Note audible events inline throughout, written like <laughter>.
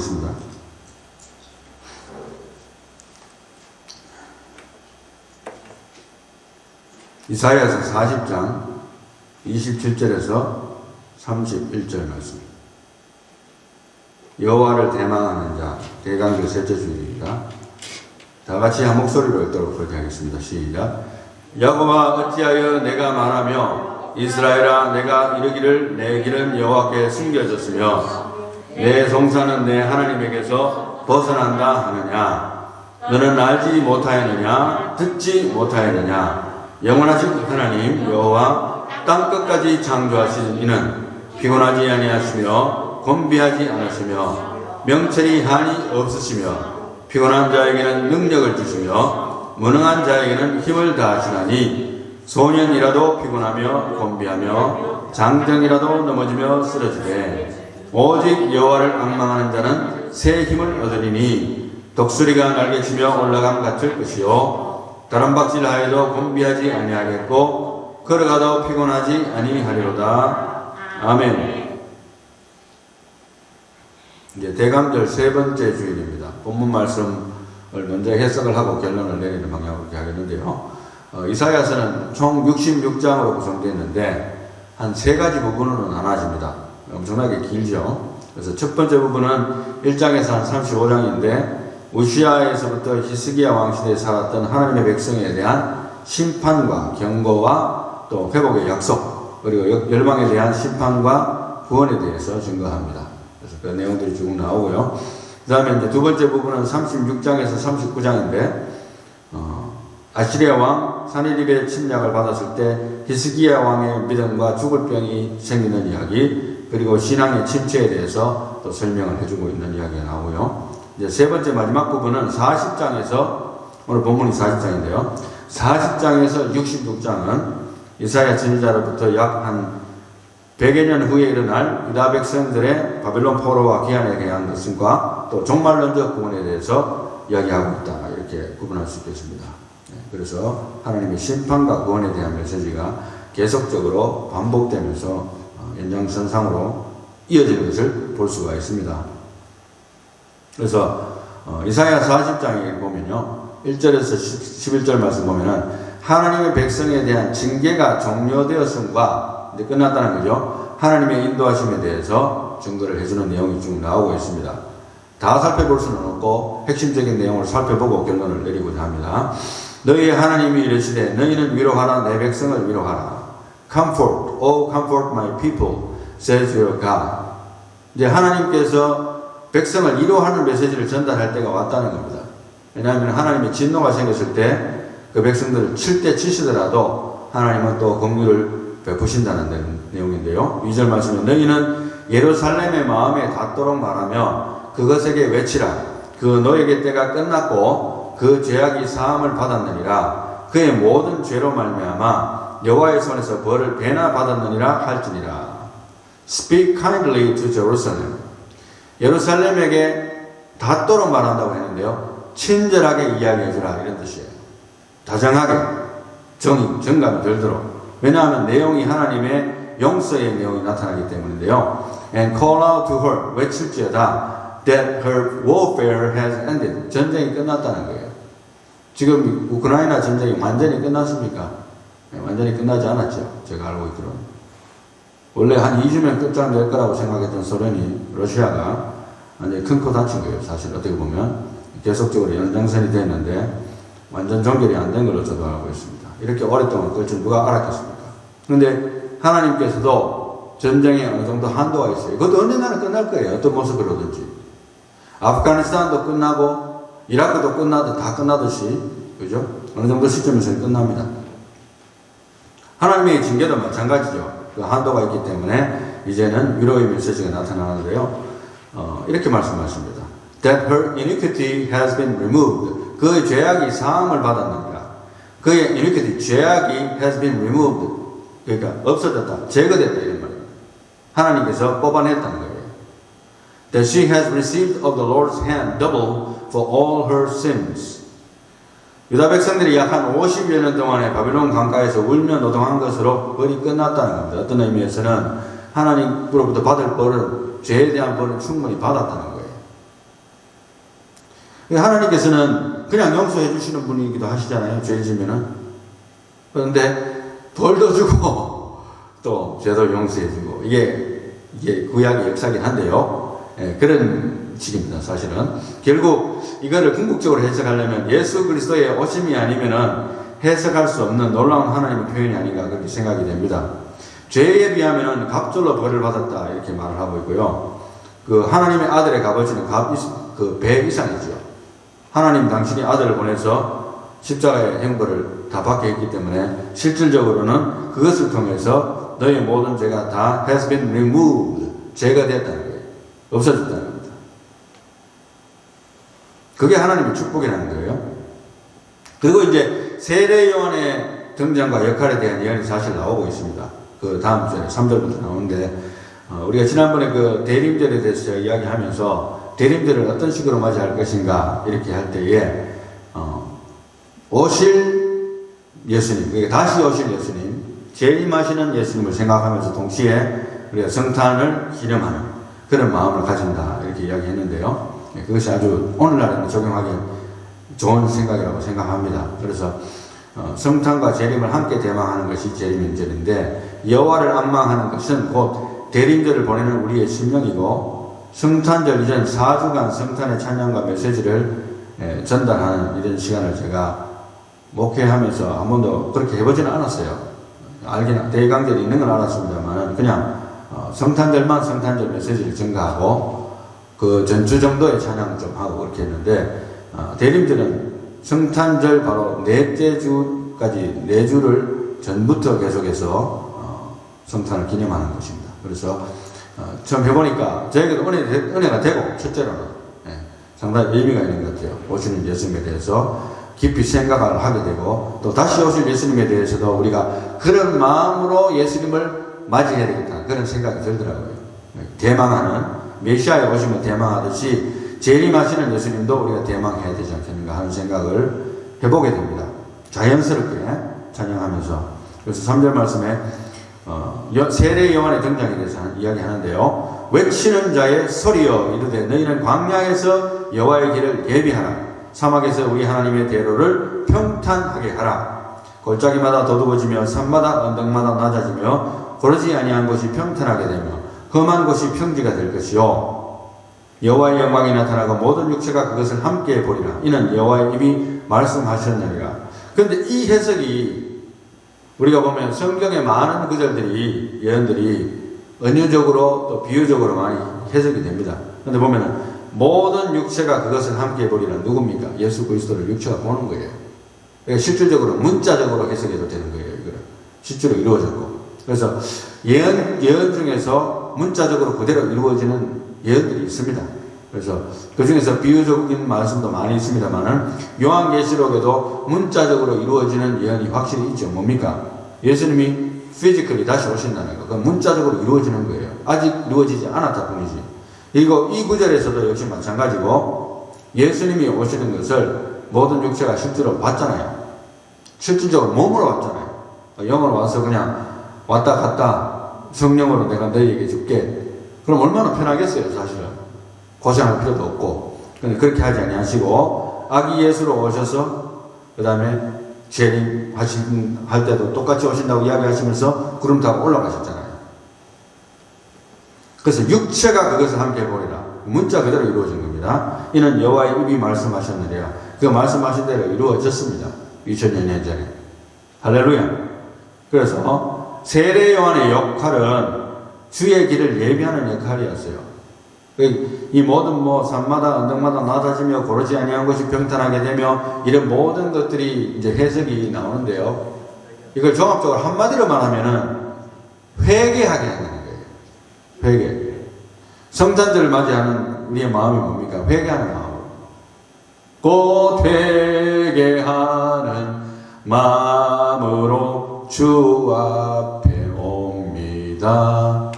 하겠습니다. 이사야서 40장 27절에서 31절 말씀. 여호와를 대망하는 자 대강절 셋째 주일입니다. 다 같이 한 목소리로 읽도록 그렇게 하겠습니다. 시작. 야곱아 어찌하여 내가 말하며 이스라엘아 내가 이르기를 내 길은 여호와께 숨겨졌으며 내 성사는 내 하나님에게서 벗어난다 하느냐? 너는 알지 못하였느냐? 듣지 못하였느냐? 영원하신 하나님 여호와 땅 끝까지 창조하신 이는 피곤하지 아니하시며 곤비하지 않으시며 명철이 한이 없으시며 피곤한 자에게는 능력을 주시며 무능한 자에게는 힘을 다하시나니 소년이라도 피곤하며 곤비하며 장정이라도 넘어지며 쓰러지되 오직 여호와를 악망하는 자는 새 힘을 얻으리니 독수리가 날개치며 올라감 같을 것이요 다른 박질하여도 곤비하지 아니하겠고 걸어가도 피곤하지 아니하리로다 아멘. 이제 대감절 세 번째 주일입니다. 본문 말씀을 먼저 해석을 하고 결론을 내리는 방향으로 이렇게 하겠는데요. 어, 이사야서는 총 66장으로 구성되어 있는데 한 세 가지 부분으로 나눠집니다. 엄청나게 길죠. 그래서 첫 번째 부분은 1장에서 한 35장인데 우시아에서부터 히스기야 왕 시대에 살았던 하나님의 백성에 대한 심판과 경고와 또 회복의 약속 그리고 열방에 대한 심판과 구원에 대해서 증거합니다. 그래서 그 내용들이 쭉 나오고요. 그 다음에 이제 두 번째 부분은 36장에서 39장인데, 어, 아시리아 왕 사니립의 침략을 받았을 때 히스기야 왕의 믿음과 죽을 병이 생기는 이야기, 그리고 신앙의 침체에 대해서 또 설명을 해주고 있는 이야기가 나오고요. 이제 세 번째 마지막 부분은 40장에서, 오늘 본문이 40장인데요. 40장에서 66장은 이사야 선지자로부터 약 한 100여 년 후에 일어날 유다 백성들의 바벨론 포로와 기한에 대한 것과 또 종말론적 구원에 대해서 이야기하고 있다. 이렇게 구분할 수 있겠습니다. 네, 그래서 하나님의 심판과 구원에 대한 메시지가 계속적으로 반복되면서 어, 연장선상으로 이어지는 것을 볼 수가 있습니다. 그래서 어, 이사야 40장에 보면요. 1절에서 11절 말씀 보면은 하나님의 백성에 대한 징계가 종료되었음과 이제 끝났다는 거죠. 하나님의 인도하심에 대해서 증거를 해주는 내용이 쭉 나오고 있습니다. 다 살펴볼 수는 없고 핵심적인 내용을 살펴보고 결론을 내리고자 합니다. 너희의 하나님이 이르시되 너희는 위로하라 내 백성을 위로하라. Comfort, oh comfort my people, says your God. 이제 하나님께서 백성을 위로하는 메시지를 전달할 때가 왔다는 겁니다. 왜냐하면 하나님의 진노가 생겼을 때 그 백성들을 칠 때 치시더라도 하나님은 또 긍휼을 베푸신다는 내용인데요. 2절 말씀에 너희는 예루살렘의 마음에 닿도록 말하며 그것에게 외치라. 그 너에게 때가 끝났고 그 죄악이 사함을 받았느니라. 그의 모든 죄로 말미암아 여호와의 손에서 벌을 배나 받았느니라 할지니라. Speak kindly to Jerusalem. 예루살렘에게 닿도록 말한다고 했는데요. 친절하게 이야기해주라 이런 뜻이에요. 다정하게 정이 정감이 들도록 왜냐하면 내용이 하나님의 용서의 내용이 나타나기 때문인데요. And call out to her 외칠지어다 that her warfare has ended 전쟁이 끝났다는 거예요. 지금 우크라이나 전쟁이 완전히 끝났습니까? 네, 완전히 끝나지 않았죠. 제가 알고 있기로는. 원래 한 2주면 끝장될 거라고 생각했던 소련이 러시아가 완전히 큰 코 다친 거예요. 사실 어떻게 보면 계속적으로 연장선이 됐는데 완전 종결이 안 된 걸로 저도 알고 있습니다. 이렇게 오랫동안 끌줄 누가 알았겠습니까? 그런데 하나님께서도 전쟁에 어느 정도 한도가 있어요. 그것도 언젠가는 끝날 거예요. 어떤 모습으로든지. 아프가니스탄도 끝나고 이라크도 끝나도 다 끝나듯이 그죠? 어느 정도 시점에서 끝납니다. 하나님의 징계도 마찬가지죠. 그 한도가 있기 때문에 이제는 위로의 메시지가 나타나는데요. 어, 이렇게 말씀하십니다. That her iniquity has been removed. 그의 죄악이 사함을 받았느니라. 그의 iniquity, 죄악이 has been removed. 그러니까 없어졌다, 제거됐다 이런 말입니다. 하나님께서 뽑아냈다는 거예요. That she has received of the Lord's hand double for all her sins. 유다 백성들이 약 한 50여 년 동안에 바빌론 강가에서 울며 노동한 것으로 벌이 끝났다는 겁니다. 어떤 의미에서는 하나님으로부터 받을 벌은 죄에 대한 벌은 충분히 받았다는 거예요. 하나님께서는 그냥 용서해 주시는 분이기도 하시잖아요. 죄 지면은. 그런데 벌도 주고 <laughs> 또 죄도 용서해 주고 이게 이게 구약의 역사긴 한데요. 예, 그런 식입니다. 사실은 결국 이거를 궁극적으로 해석하려면 예수 그리스도의 오심이 아니면은 해석할 수 없는 놀라운 하나님의 표현이 아닌가 그렇게 생각이 됩니다. 죄에 비하면은 갑절로 벌을 받았다 이렇게 말을 하고 있고요. 그 하나님의 아들의 값어치는 값그배 이상이죠. 하나님 당신이 아들을 보내서 십자가의 행보를 다 받게 했기 때문에 실질적으로는 그것을 통해서 너의 모든 죄가 다 has been removed 죄가 됐다는 거예요. 없어졌다는 겁니다. 그게 하나님의 축복이라는 거예요. 그리고 이제 세례 요한의 등장과 역할에 대한 이야기 사실 나오고 있습니다. 그 다음 주에 3절부터 나오는데 어, 우리가 지난번에 그 대림절에 대해서 이야기하면서 대림절을 어떤 식으로 맞이할 것인가 이렇게 할 때에 어, 오실 예수님, 그러니까 다시 오실 예수님, 재림하시는 예수님을 생각하면서 동시에 우리가 성탄을 기념하는 그런 마음을 가진다 이렇게 이야기했는데요. 네, 그것이 아주 오늘날에는 적용하기 좋은 생각이라고 생각합니다. 그래서 어, 성탄과 재림을 함께 대망하는 것이 재림인절인데 여호와를 안망하는 것은 곧 대림절을 보내는 우리의 심령이고 성탄절 이전 4주간 성탄의 찬양과 메시지를 예, 전달하는 이런 시간을 제가 목회하면서 한 번도 그렇게 해보지는 않았어요. 알긴 대강절이 있는 건 알았습니다만 그냥 어, 성탄절만 성탄절 메시지를 전가하고 그 전주 정도의 찬양 좀 하고 그렇게 했는데 어, 대림절은 성탄절 바로 넷째 주까지 네 주를 전부터 계속해서 어, 성탄을 기념하는 것입니다. 그래서 어, 처음 해보니까 저에게도 은혜, 은혜가 되고 첫째로는 예, 상당히 의미가 있는 것 같아요. 오시는 예수님에 대해서 깊이 생각을 하게 되고 또 다시 오실 예수님에 대해서도 우리가 그런 마음으로 예수님을 맞이해야 되겠다 그런 생각이 들더라고요. 예, 대망하는 메시아에 오시면 대망하듯이 재림하시는 예수님도 우리가 대망해야 되지 않겠는가 하는 생각을 해보게 됩니다. 자연스럽게 찬양하면서 그래서 3절 말씀에 어, 세례 요한의 등장에 대해서 이야기하는데요. 외치는 자의 소리여 이르되 너희는 광야에서 여호와의 길을 예비하라. 사막에서 우리 하나님의 대로를 평탄하게 하라. 골짜기마다 도둑어지며 산마다 언덕마다 낮아지며 고르지 아니한 곳이 평탄하게 되며 험한 곳이 평지가 될 것이요. 여호와의 영광이 나타나고 모든 육체가 그것을 함께 보리라. 이는 여호와의 입이 말씀하셨느니라. 그런데 이 해석이 우리가 보면 성경의 많은 구절들이 예언들이 은유적으로 또 비유적으로 많이 해석이 됩니다. 그런데 보면은 모든 육체가 그것을 함께 보리라 누굽니까? 예수 그리스도를 육체가 보는 거예요. 그러니까 실질적으로 문자적으로 해석해도 되는 거예요. 이거는 실제로 이루어졌고. 그래서 예언 예언 중에서 문자적으로 그대로 이루어지는 예언들이 있습니다. 그래서 그 중에서 비유적인 말씀도 많이 있습니다만은 요한계시록에도 문자적으로 이루어지는 예언이 확실히 있죠. 뭡니까? 예수님이 피지컬리 다시 오신다는 거. 그건 문자적으로 이루어지는 거예요. 아직 이루어지지 않았다 뿐이지. 그리고 이 구절에서도 역시 마찬가지고 예수님이 오시는 것을 모든 육체가 실제로 봤잖아요. 실질적으로 몸으로 왔잖아요. 영으로 와서 그냥 왔다 갔다 성령으로 내가 너희에게 줄게. 그럼 얼마나 편하겠어요, 사실은. 고생할 필요도 없고. 근데 그렇게 하지 아니하시고 아기 예수로 오셔서 그 다음에 재림 하신 할 때도 똑같이 오신다고 이야기하시면서 구름 타고 올라가셨잖아요. 그래서 육체가 그것을 함께 보리라. 문자 그대로 이루어진 겁니다. 이는 여호와의 입이 말씀하셨느니라. 그 말씀하신 대로 이루어졌습니다. 2000년 전에. 할렐루야. 그래서 세례 요한의 역할은 주의 길을 예비하는 역할이었어요. 이 모든 뭐 산마다 언덕마다 낮아지며 고르지 아니한 것이 평탄하게 되며 이런 모든 것들이 이제 해석이 나오는데요. 이걸 종합적으로 한마디로 말하면은 회개하게 하는 거예요. 회개. 성탄절을 맞이하는 우리의 마음이 뭡니까? 회개하는 마음. 곧 회개하는 마음으로 주 옵니다.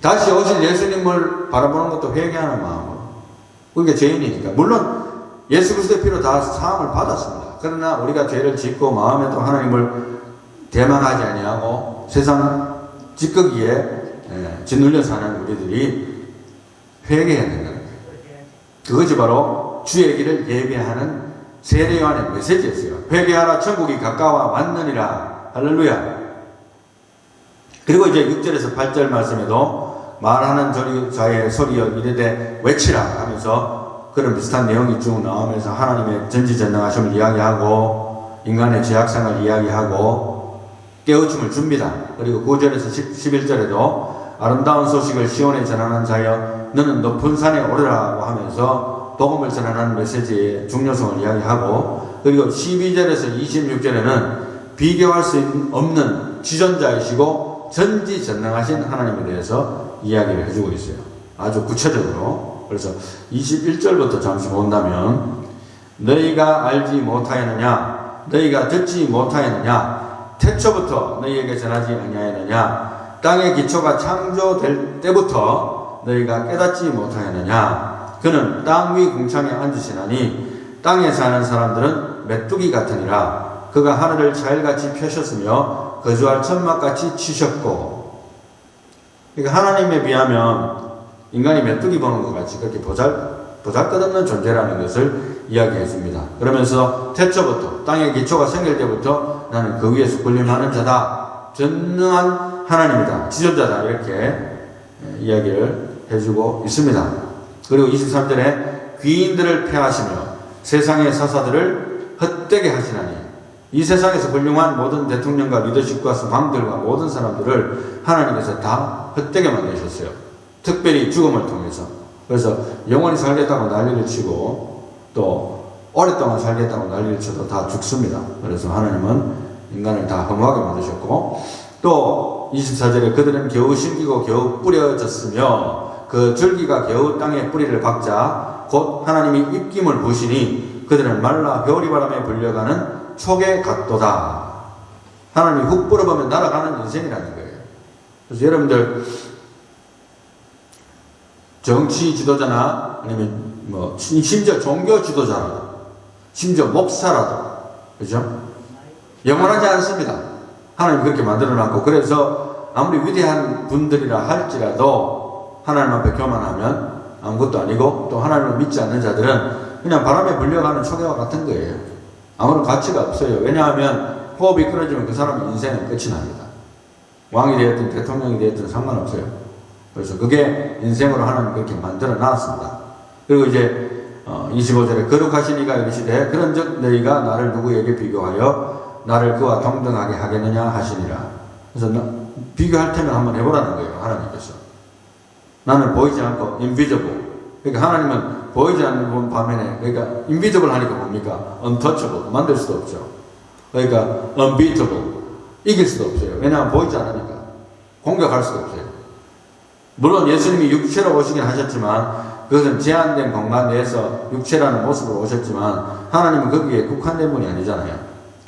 다시 오실 예수님을 바라보는 것도 회개하는 마음으로. 그게 죄인이니까. 물론 예수 그리스도의 피로 다 사함을 받았습니다. 그러나 우리가 죄를 짓고 마음에 또 하나님을 대망하지 아니하고 세상 찌꺼기에 짓눌려 사는 우리들이 회개해야 된다는 거예요. 그것이 바로 주의 길을 예배하는 세례 요한의 메시지였어요. 회개하라 천국이 가까워 왔느니라. 할렐루야. 그리고 이제 6절에서 8절 말씀에도 말하는 자의 소리여 이르되 외치라 하면서 그런 비슷한 내용이 쭉 나오면서 하나님의 전지전능하심을 이야기하고 인간의 죄악상을 이야기하고 깨우침을 줍니다. 그리고 9절에서 11절에도 아름다운 소식을 시온에 전하는 자여 너는 높은 산에 오르라고 하면서 복음을 전하는 메시지의 중요성을 이야기하고 그리고 12절에서 26절에는 비교할 수 없는 지존자이시고 전지전능하신 하나님에 대해서 이야기를 해주고 있어요. 아주 구체적으로. 그래서 21절부터 잠시 본다면 너희가 알지 못하였느냐? 너희가 듣지 못하였느냐? 태초부터 너희에게 전하지 아니하였느냐? 땅의 기초가 창조될 때부터 너희가 깨닫지 못하였느냐? 그는 땅 위 궁창에 앉으시나니 땅에 사는 사람들은 메뚜기 같으니라. 그가 하늘을 자일같이 펴셨으며 거주할 천막같이 치셨고 그러니까 하나님에 비하면 인간이 메뚜기 보는 것 같이 그렇게 보잘 보잘것없는 존재라는 것을 이야기해 줍니다. 그러면서 태초부터 땅의 기초가 생길 때부터 나는 그 위에서 군림하는 자다. 전능한 하나님이다. 지존자다. 이렇게 예, 이야기를 해주고 있습니다. 그리고 23절에 귀인들을 패하시며 세상의 사사들을 헛되게 하시나니 이 세상에서 훌륭한 모든 대통령과 리더십과 왕들과 모든 사람들을 하나님께서 다 헛되게 만드셨어요. 특별히 죽음을 통해서. 그래서 영원히 살겠다고 난리를 치고 또 오랫동안 살겠다고 난리를 쳐도 다 죽습니다. 그래서 하나님은 인간을 다 허무하게 만드셨고 또 24절에 그들은 겨우 심기고 겨우 뿌려졌으며 그 줄기가 겨우 땅에 뿌리를 박자 곧 하나님이 입김을 부시니 그들은 말라 겨울이 바람에 불려가는 촉에 같도다. 하나님이 훅 불어보면 날아가는 인생이라는 거예요. 그래서 여러분들 정치 지도자나 아니면 뭐 심지어 종교 지도자라도 심지어 목사라도 그죠? 영원하지 않습니다. 하나님 그렇게 만들어놨고 그래서 아무리 위대한 분들이라 할지라도 하나님 앞에 교만하면 아무것도 아니고 또 하나님을 믿지 않는 자들은 그냥 바람에 불려가는 초계와 같은 거예요. 아무런 가치가 없어요. 왜냐하면 호흡이 끊어지면 그 사람의 인생은 끝이 납니다. 왕이 되었든 대통령이 되었든 상관없어요. 그래서 그게 인생으로 하나님 그렇게 만들어 놨습니다. 그리고 이제 어, 25절에 거룩하신 이가 이르시되 그런즉 너희가 나를 누구에게 비교하여 나를 그와 동등하게 하겠느냐 하시니라. 그래서 나, 비교할 테면 한번 해보라는 거예요. 하나님께서. 나는 보이지 않고 invisible. 그러니까 하나님은 보이지 않는 반면에 그러니까 invisible 하니까 뭡니까? untouchable. 만들 수도 없죠. 그러니까 unbeatable. 이길 수도 없어요. 왜냐하면 보이지 않으니까. 공격할 수도 없어요. 물론 예수님이 육체로 오시긴 하셨지만 그것은 제한된 공간 내에서 육체라는 모습으로 오셨지만 하나님은 거기에 국한된 분이 아니잖아요.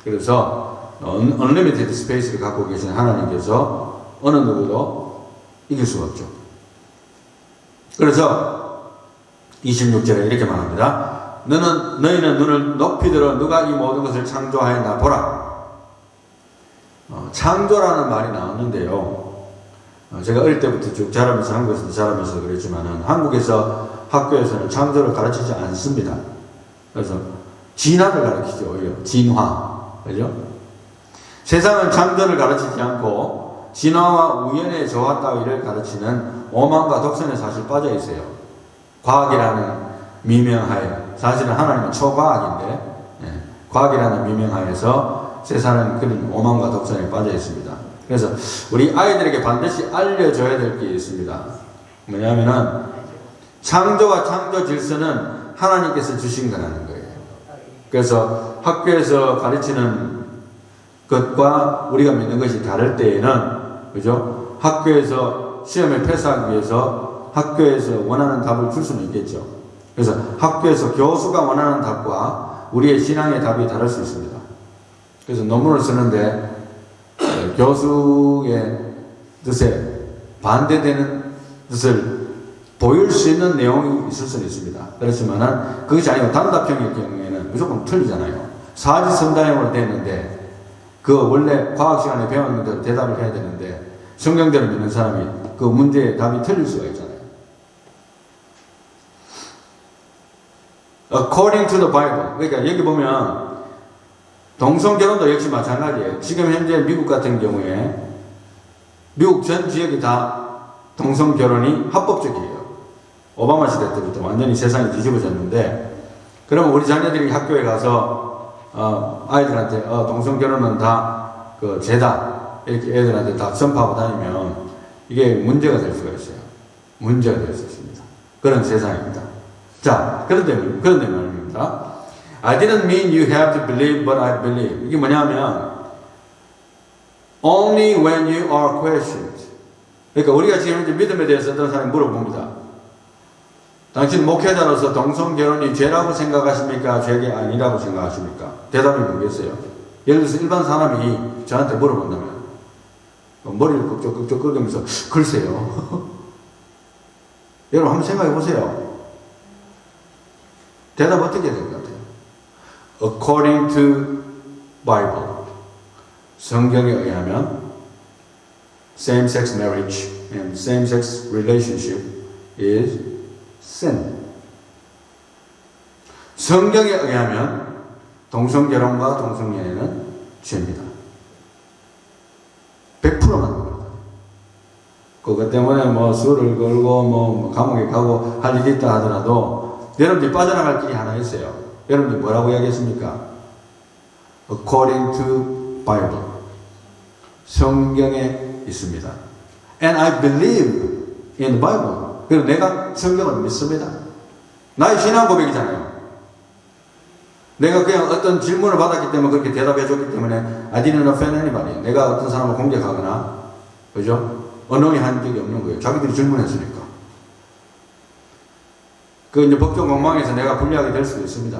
그래서 unlimited space를 갖고 계신 하나님께서 어느 누구도 이길 수가 없죠. 그래서 26절에 이렇게 말합니다. 너는 너희는 눈을 높이 들어 누가 이 모든 것을 창조하였나 보라. 어, 창조라는 말이 나왔는데요. 어, 제가 어릴 때부터 쭉 자라면서 한국에서 자라면서 그랬지만은 한국에서 학교에서는 창조를 가르치지 않습니다. 그래서 진화를 가르치죠. 오히려 진화. 그죠? 세상은 창조를 가르치지 않고 진화와 우연의 조화 따위를 가르치는 오만과 독선에 사실 빠져 있어요. 과학이라는 미명하에 사실은 하나님은 초과학인데 예, 과학이라는 미명하에서 세상은 그런 오만과 독선에 빠져 있습니다. 그래서 우리 아이들에게 반드시 알려줘야 될 게 있습니다. 뭐냐면은 창조와 창조 질서는 하나님께서 주신 거라는 거예요. 그래서 학교에서 가르치는 것과 우리가 믿는 것이 다를 때에는 그죠? 학교에서 시험을 패스하기 위해서 학교에서 원하는 답을 줄 수는 있겠죠. 그래서 학교에서 교수가 원하는 답과 우리의 신앙의 답이 다를 수 있습니다. 그래서 논문을 쓰는데 교수의 뜻에 반대되는 뜻을 보일 수 있는 내용이 있을 수는 있습니다. 그렇지만은 그것이 아니고 단답형일 경우에는 무조건 틀리잖아요. 사지선다형으로 됐는데 그 원래 과학 시간에 배웠는 대로 대답을 해야 되는데 성경대로 믿는 사람이 그 문제의 답이 틀릴 수가 있잖아요. According to the Bible. 그러니까 여기 보면 동성 결혼도 역시 마찬가지예요. 지금 현재 미국 같은 경우에 미국 전 지역이 다 동성 결혼이 합법적이에요. 오바마 시대 때부터 완전히 세상이 뒤집어졌는데, 그러면 우리 자녀들이 학교에 가서 어, 아이들한테 어, 동성 결혼은 다그 죄다 이렇게 애들한테 다 전파하고 다니면 이게 문제가 될 수가 있어요. 문제가 될 수 있습니다. 그런 세상입니다. 자, 그런데 그런데 말입니다. I didn't mean you have to believe, but I believe. 이게 뭐냐면 only when you are questioned. 그러니까 우리가 지금 이제 믿음에 대해서 어떤 사람이 물어봅니다. 당신 목회자로서 동성 결혼이 죄라고 생각하십니까? 죄가 아니라고 생각하십니까? 대답이 뭐겠어요? 예를 들어서 일반 사람이 저한테 물어본다면 어, 머리를 끄적끄적 끄면서 글쎄요. <laughs> 여러분 한번 생각해 보세요. 대답 어떻게 될 것 같아요? According to Bible. 성경에 의하면 same-sex marriage and same-sex relationship is sin. 성경에 의하면 동성 결혼과 동성 연애는 죄입니다. 100% 맞는 겁니다. 그것 때문에 뭐 술을 걸고 뭐 감옥에 가고 할 일이 있다 하더라도 여러분들이 빠져나갈 길이 하나 있어요. 여러분들이 뭐라고 이야기했습니까? According to Bible. 성경에 있습니다. And I believe in the Bible. 그리고 내가 성경을 믿습니다. 나의 신앙 고백이잖아요. 내가 그냥 어떤 질문을 받았기 때문에 그렇게 대답해 줬기 때문에 I didn't offend anybody. 내가 어떤 사람을 공격하거나, 그죠? 언어이 한 적이 없는 거예요. 자기들이 질문했으니까. 그 이제 법정 공방에서 내가 불리하게 될 수도 있습니다.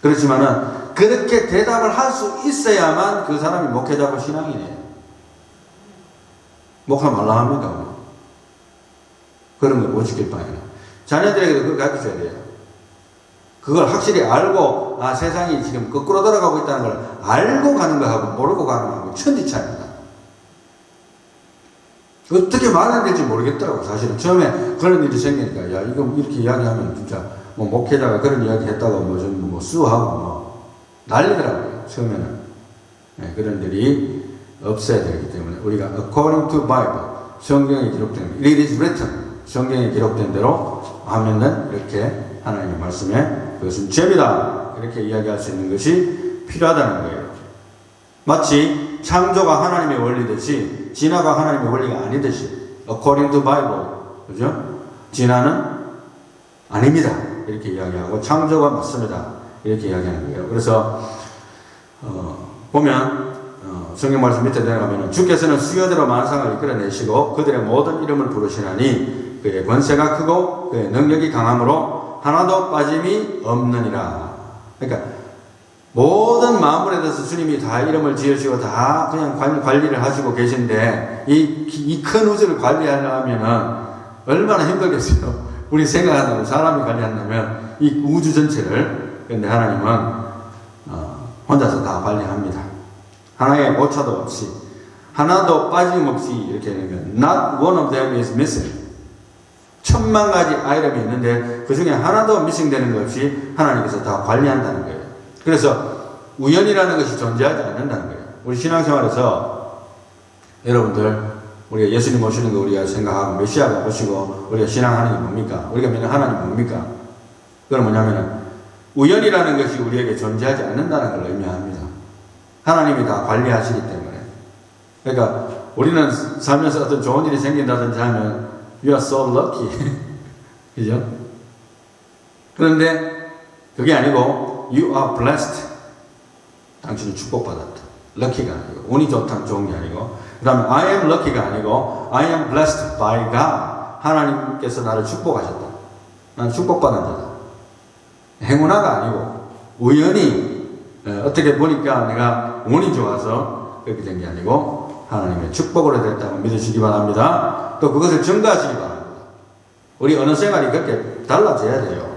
그렇지만은 그렇게 대답을 할 수 있어야만 그 사람이 목회자고 신앙이네. 목하면 말라 합니까? 뭐. 그런 걸 못 지킬 바에는. 자녀들에게도 그걸 가르쳐 줘야 돼요. 그걸 확실히 알고, 아, 세상이 지금 거꾸로 돌아가고 있다는 걸 알고 가는 거하고 모르고 가는 거하고 천지 차이입니다. 어떻게 말해야 될지 모르겠더라고, 사실은. 처음에 그런 일이 생기니까, 야, 이거 이렇게 이야기하면 진짜, 뭐, 목회자가 그런 이야기 했다고 뭐, 좀, 뭐, 수하고 뭐, 난리더라고요, 처음에는. 네, 그런 일이 없어야 되기 때문에, 우리가 according to Bible, 성경에 기록된, it is written, 성경에 기록된 대로 하면은 이렇게 하나님의 말씀에 그것은 죄입니다. 이렇게 이야기할 수 있는 것이 필요하다는 거예요. 마치 창조가 하나님의 원리듯이 진화가 하나님의 원리가 아니듯이 according to Bible 그죠? 진화는 아닙니다. 이렇게 이야기하고 창조가 맞습니다. 이렇게 이야기하는 거예요. 그래서 어, 보면 어, 성경 말씀 밑에 내려가면 주께서는 수요대로 만상을 이끌어내시고 그들의 모든 이름을 부르시나니 그의 권세가 크고 그의 능력이 강함으로 하나도 빠짐이 없느니라. 그러니까 모든 마음물에 대해서 주님이 다 이름을 지으시고 다 그냥 관- 관리를 하시고 계신데 이 큰 우주를 관리하려면은 얼마나 힘들겠어요. <laughs> 우리 생각한다면 사람이 관리한다면 이 우주 전체를 근데 하나님은 어, 혼자서 다 관리합니다. 하나의 오차도 없이 하나도 빠짐없이 이렇게 되면 not one of them is missing. 천만 가지 아이템이 있는데 그 중에 하나도 미싱되는 것 없이 하나님께서 다 관리한다는 거예요. 그래서 우연이라는 것이 존재하지 않는다는 거예요. 우리 신앙생활에서 여러분들 우리가 예수님 오시는 거 우리가 생각하고 메시아가 오시고 우리가 신앙하는 게 뭡니까? 우리가 믿는 하나님 뭡니까? 그건 뭐냐면은 우연이라는 것이 우리에게 존재하지 않는다는 걸 의미합니다. 하나님이 다 관리하시기 때문에. 그러니까 우리는 살면서 어떤 좋은 일이 생긴다든지 하면 you are so lucky. <laughs> 그죠? 그런데 그게 아니고 you are blessed. 당신은 축복받았다. lucky가 아니고 운이 좋다 좋은 게 아니고 그 다음에 I am lucky가 아니고 I am blessed by God. 하나님께서 나를 축복하셨다. 난 축복받은 자다. 행운아가 아니고 우연히 어, 어떻게 보니까 내가 운이 좋아서 그렇게 된 게 아니고 하나님의 축복으로 됐다고 믿으시기 바랍니다. 또 그것을 증거하시기 바랍니다. 우리 어느 생활이 그렇게 달라져야 돼요.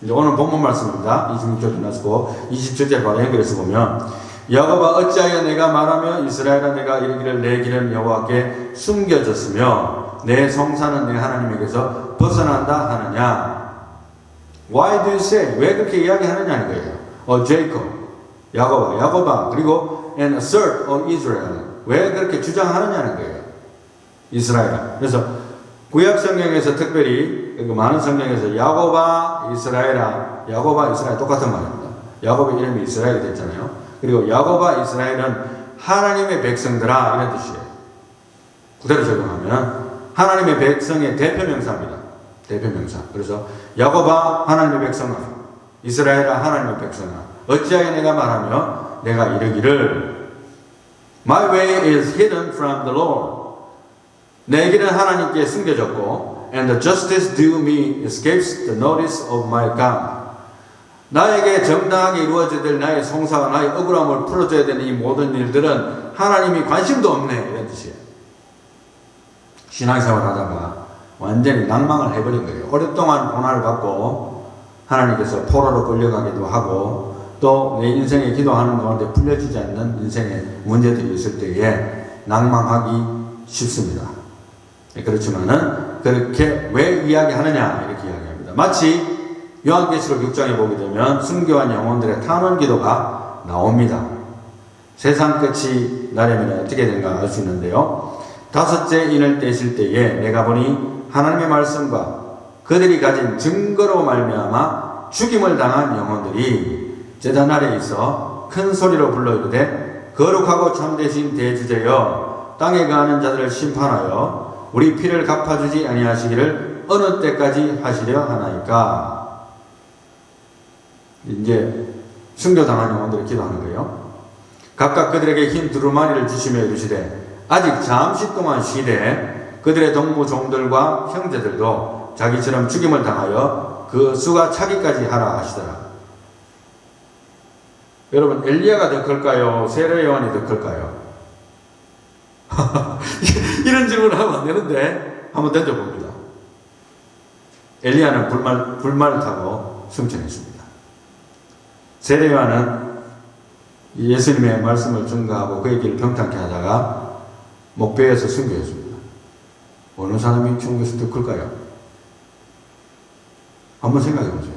이제 오늘 본문 말씀입니다. 26절 끝났고 27절 바로 연결해서 보면 야곱아 어찌하여 내가 말하며 이스라엘아 내가 이르기를 내 길은 여호와께 숨겨졌으며 내 성사는 내 하나님에게서 벗어난다 하느냐 Why do you say? 왜 그렇게 이야기하느냐는 거예요. 어, Jacob, 야곱아, 야곱아, 그리고 and assert of Israel. 왜 그렇게 주장하느냐는 거예요. 이스라엘. 그래서 구약 성경에서 특별히 그 많은 성경에서 야곱아, 이스라엘아, 야곱아, 이스라엘 똑같은 말입니다. 야곱의 이름이 이스라엘이 됐잖아요. 그리고 야곱아, 이스라엘은 하나님의 백성들아 이런 뜻이에요. 그대로 적용하면 하나님의 백성의 대표 명사입니다. 대표 명사. 그래서 야곱아 하나님의 백성아 이스라엘아 하나님의 백성아 어찌하여 내가 말하며 내가 이르기를 My way is hidden from the Lord 내 길은 하나님께 숨겨졌고 and the justice due me escapes the notice of my God 나에게 정당하게 이루어져야 될 나의 송사와 나의 억울함을 풀어줘야 되는 이 모든 일들은 하나님이 관심도 없네 이런 뜻이에요. 신앙생활 하다가 완전히 낭망을 해버린 거예요. 오랫동안 고난을 받고 하나님께서 포로로 끌려가기도 하고 또 내 인생에 기도하는 가운데 풀려지지 않는 인생의 문제들이 있을 때에 낭망하기 쉽습니다. 예, 그렇지만은 그렇게 왜 이야기하느냐 이렇게 이야기합니다. 마치 요한계시록 6장에 보게 되면 순교한 영혼들의 탄원 기도가 나옵니다. 세상 끝이 나려면 어떻게 된가 알 수 있는데요. 다섯째 인을 떼실 때에 내가 보니 하나님의 말씀과 그들이 가진 증거로 말미암아 죽임을 당한 영혼들이 제단 아래에 있어 큰 소리로 불러 이르되 거룩하고 참되신 대주제여 땅에 거하는 자들을 심판하여 우리 피를 갚아주지 아니하시기를 어느 때까지 하시려 하나이까 이제 순교당한 영혼들이 기도하는 거예요. 각각 그들에게 흰 두루마리를 주시며 이르시되 아직 잠시 동안 쉬되 그들의 동무 종들과 형제들도 자기처럼 죽임을 당하여 그 수가 차기까지 하라 하시더라. 여러분 엘리야가 더 클까요? 세례 요한이 더 클까요? <laughs> 이런 질문을 하면 안 되는데 한번 던져봅니다. 엘리야는 불말 불말을 타고 승천했습니다. 세례 요한은 예수님의 말씀을 증거하고 그의 길을 평탄케 하다가 목배에서 순교했습니다. 어느 사람이 중국에서 더 클까요? 한번 생각해 보세요.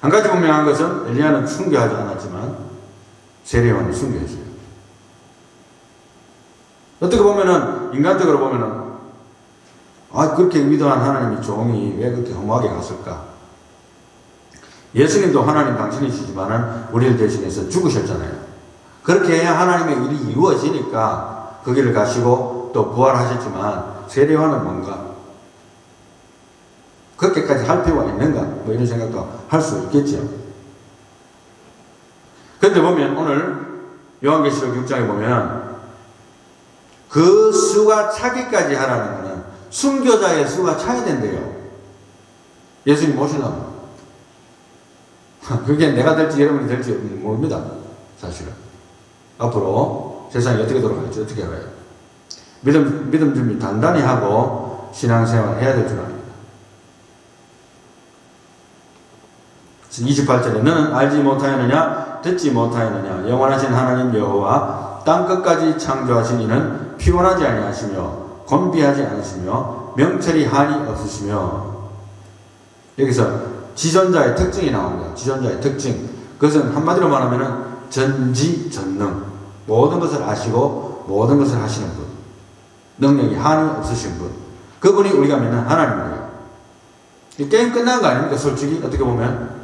한 가지 분명한 것은 엘리야는 순교하지 않았지만 세례요한은 순교했어요. 어떻게 보면은 인간적으로 보면은 아 그렇게 위대한 하나님이 종이 왜 그렇게 허무하게 갔을까? 예수님도 하나님 당신이시지만은 우리를 대신해서 죽으셨잖아요. 그렇게 해야 하나님의 일이 이루어지니까 그 길을 가시고 또 부활하셨지만 세례요한은 뭔가 그렇게까지 할 필요가 있는가? 뭐 이런 생각도 할 수 있겠죠. 그런데 보면 오늘 요한계시록 6장에 보면 그 수가 차기까지 하라는 것은 순교자의 수가 차야 된대요. 예수님 모시려면. <laughs> 그게 내가 될지 여러분이 될지 모릅니다. 사실은. 앞으로 세상이 어떻게 돌아갈지 어떻게 알아요. 믿음, 믿음 준비 단단히 하고 신앙생활 해야 될 줄 압니다. 28절에 너는 알지 못하였느냐 듣지 못하였느냐 영원하신 하나님 여호와 땅 끝까지 창조하신 이는 피곤하지 아니하시며 곤비하지 않으시며 명철이 한이 없으시며 여기서 지존자의 특징이 나옵니다. 지존자의 특징 그것은 한마디로 말하면 전지전능 모든 것을 아시고 모든 것을 하시는 분 능력이 한이 없으신 분 그분이 우리가 믿는 하나님이에요. 이 게임 끝난 거 아닙니까? 솔직히 어떻게 보면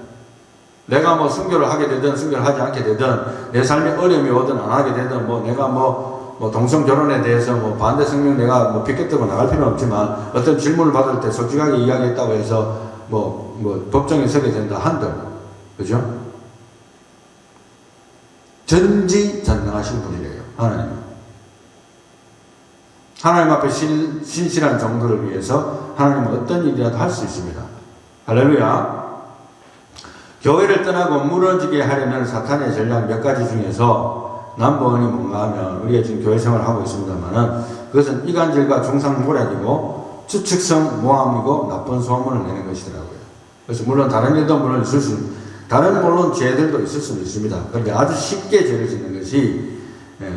내가 뭐 순교를 하게 되든 순교를 하지 않게 되든 내 삶에 어려움이 오든 안 하게 되든 뭐 내가 뭐, 뭐 동성 결혼에 대해서 뭐 반대 성명 내가 뭐 빗겨뜨고 나갈 필요는 없지만 어떤 질문을 받을 때 솔직하게 이야기했다고 해서 뭐, 뭐 법정에 서게 된다 한들. 그죠? 전지전능하신 분이래요. 하나님. 하나님 앞에 신, 신실한 정도를 위해서 하나님은 어떤 일이라도 할 수 있습니다. 할렐루야 교회를 떠나고 무너지게 하려는 사탄의 전략 몇 가지 중에서 남번이 뭔가 하면 우리가 지금 교회 생활을 하고 있습니다만은 그것은 이간질과 중상모략이고 추측성 모함이고 나쁜 소문을 내는 것이더라고요. 그래서 물론 다른 일도 물론 있을 수 다른 물론 죄들도 있을 수는 있습니다. 그런데 아주 쉽게 죄를 짓는 것이 예,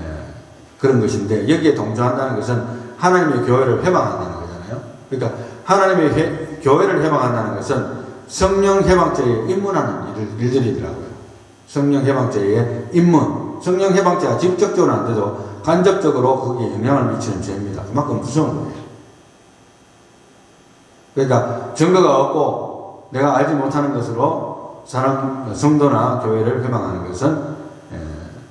그런 것인데 여기에 동조한다는 것은 하나님의 교회를 회방한다는 거잖아요. 그러니까 하나님의 회, 교회를 회방한다는 것은 성령 해방죄에 입문하는 일, 일들이더라고요. 성령 해방죄에 입문. 성령 해방죄가 직접적으로 안 돼도 간접적으로 거기에 영향을 미치는 죄입니다. 그만큼 무서운 거예요. 그러니까 증거가 없고 내가 알지 못하는 것으로 사람 성도나 교회를 해방하는 것은 에,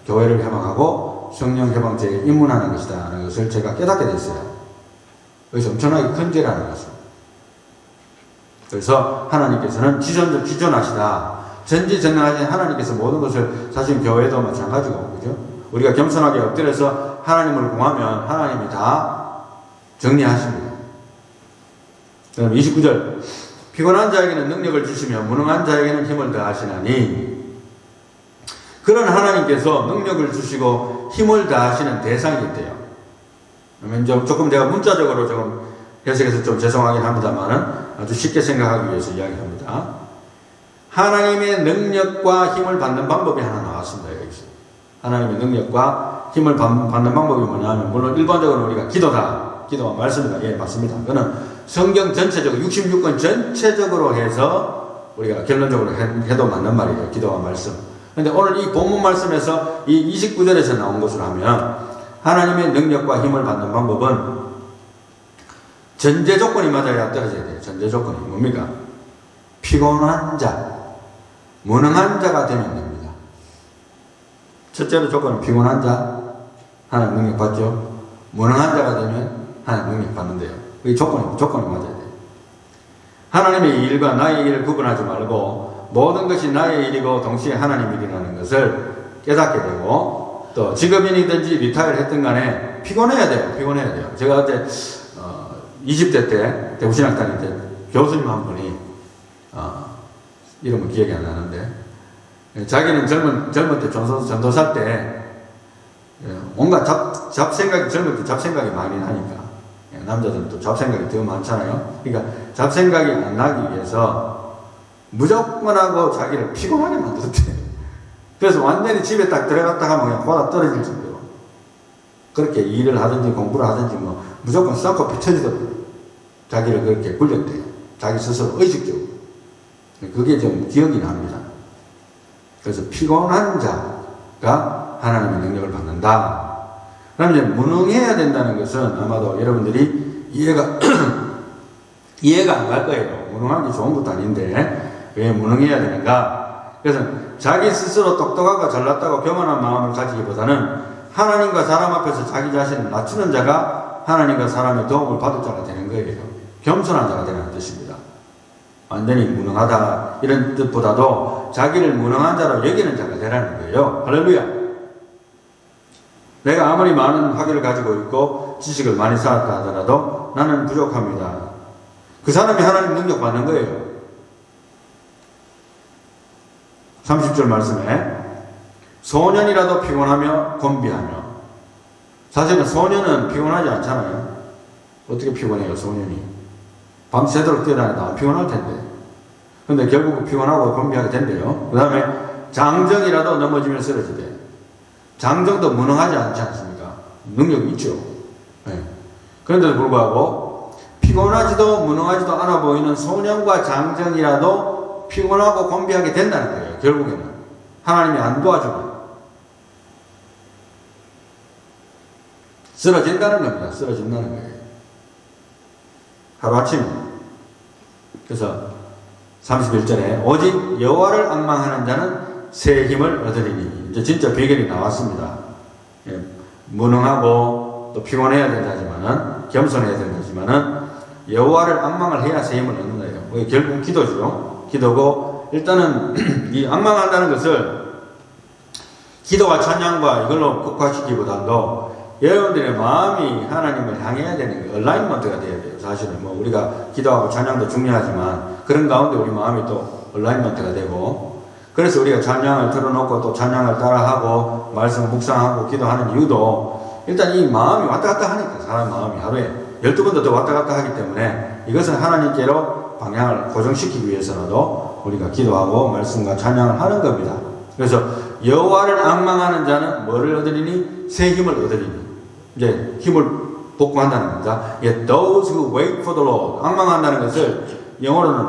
교회를 해방하고 성령 해방죄에 입문하는 것이다 라는 것을 제가 깨닫게 됐어요. 그래서 엄청나게 큰 죄라는 것을. 그래서 하나님께서는 지존 지존하시다. 전지전능하신 하나님께서 모든 것을 사실 교회도 마찬가지고 그죠? 우리가 겸손하게 엎드려서 하나님을 구하면 하나님이 다 정리하십니다. 그럼 29절 피곤한 자에게는 능력을 주시며 무능한 자에게는 힘을 더하시나니 그런 하나님께서 능력을 주시고 힘을 더하시는 대상이 있대요. 그러면 좀 조금 내가 문자적으로 조금 해석해서 좀 죄송하긴 합니다만은 아주 쉽게 생각하기 위해서 이야기합니다. 하나님의 능력과 힘을 받는 방법이 하나 나왔습니다. 여기서 하나님의 능력과 힘을 받- 받는 방법이 뭐냐면 물론 일반적으로 우리가 기도다. 기도가 말씀이다. 예, 맞습니다. 그거는 성경 전체적으로 66권 전체적으로 해서 우리가 결론적으로 해- 해도 맞는 말이에요. 기도와 말씀. 근데 오늘 이 본문 말씀에서 이 29절에서 나온 것으로 하면 하나님의 능력과 힘을 받는 방법은 전제 조건이 맞아야 떨어져야 돼요. 전제 조건이 뭡니까? 피곤한 자, 무능한 자가 되면 됩니다. 첫째로 조건은 피곤한 자, 하나님 능력 받죠. 무능한 자가 되면 하나님 능력 받는데요. 이 조건이, 조건이 맞아야 돼요. 하나님의 일과 나의 일을 구분하지 말고 모든 것이 나의 일이고 동시에 하나님 일이라는 것을 깨닫게 되고 또 직업인이든지 리타이를 했든 간에 피곤해야 돼요. 피곤해야 돼요. 제가 어제 어, 20대 때 대구신학 다닐 때 교수님 한 분이 어, 이름은 기억이 안 나는데 예, 자기는 젊은 젊을 때 전도, 전도사 때 예, 온갖 잡, 잡생각이 젊을 때 잡생각이 많이 나니까 예, 남자들은 또 잡생각이 더 많잖아요. 그러니까 잡생각이 안 나기 위해서 무조건 하고 자기를 피곤하게 만들었대. 그래서 완전히 집에 딱 들어갔다 하면 그냥 보다 떨어질 정도로 그렇게 일을 하든지 공부를 하든지 뭐 무조건 썩고 비춰지도록 자기를 그렇게 굴렸대요. 자기 스스로 의식적으로. 그게 좀 기억이 납니다. 그래서 피곤한 자가 하나님의 능력을 받는다. 그럼 이제 무능해야 된다는 것은 아마도 여러분들이 이해가 <clears throat> 이해가 안 갈 거예요. 무능한 게 좋은 것도 아닌데 왜 무능해야 되는가? 그래서 자기 스스로 똑똑하고 잘났다고 교만한 마음을 가지기보다는 하나님과 사람 앞에서 자기 자신을 낮추는 자가 하나님과 사람의 도움을 받을 자가 되는 거예요. 겸손한 자가 되는 뜻입니다. 완전히 무능하다 이런 뜻보다도 자기를 무능한 자로 여기는 자가 되라는 거예요. 할렐루야. 내가 아무리 많은 학위를 가지고 있고 지식을 많이 쌓았다 하더라도 나는 부족합니다. 그 사람이 하나님 능력 받는 거예요. 30절 말씀에 소년이라도 피곤하며 곤비하며 사실은 소년은 피곤하지 않잖아요. 어떻게 피곤해요, 소년이? 밤새도록 뛰어다니다 안 피곤할 텐데. 근데 결국 피곤하고 곤비하게 된대요. 그 다음에 장정이라도 넘어지면 쓰러지대. 장정도 무능하지 않지 않습니까? 능력이 있죠. 네. 그런데도 불구하고 피곤하지도 무능하지도 않아 보이는 소년과 장정이라도 피곤하고 곤비하게 된다는 거예요. 결국에는 하나님이 안 도와주면 쓰러진다는 겁니다. 쓰러진다는 거예요. 하루아침 그래서 31절에 오직 여호와를 악망하는 자는 새 힘을 얻으리니 이제 진짜 비결이 나왔습니다. 예, 무능하고 또 피곤해야 된다지만은 겸손해야 된다지만은 여호와를 악망을 해야 새 힘을 얻는 거예요. 결국 기도죠. 기도고 일단은 <clears throat> 이 악망한다는 것을 기도와 찬양과 이걸로 극화시키기보다도 여러분들의 마음이 하나님을 향해야 되는 게 얼라인먼트가 돼야 돼요. 사실은 뭐 우리가 기도하고 찬양도 중요하지만 그런 가운데 우리 마음이 또 얼라인먼트가 되고 그래서 우리가 찬양을 틀어놓고 또 찬양을 따라하고 말씀 묵상하고 기도하는 이유도 일단 이 마음이 왔다 갔다 하니까 사람 마음이 하루에 12번도 더 왔다 갔다 하기 때문에 이것은 하나님께로 방향을 고정시키기 위해서라도 우리가 기도하고 말씀과 찬양을 하는 겁니다. 그래서 여호와를 악망하는 자는 뭐를 얻으리니 새 힘을 얻으리니 이제 힘을 복구한다는 겁니다. 예, those who wait for the Lord 악망한다는 것을 영어로는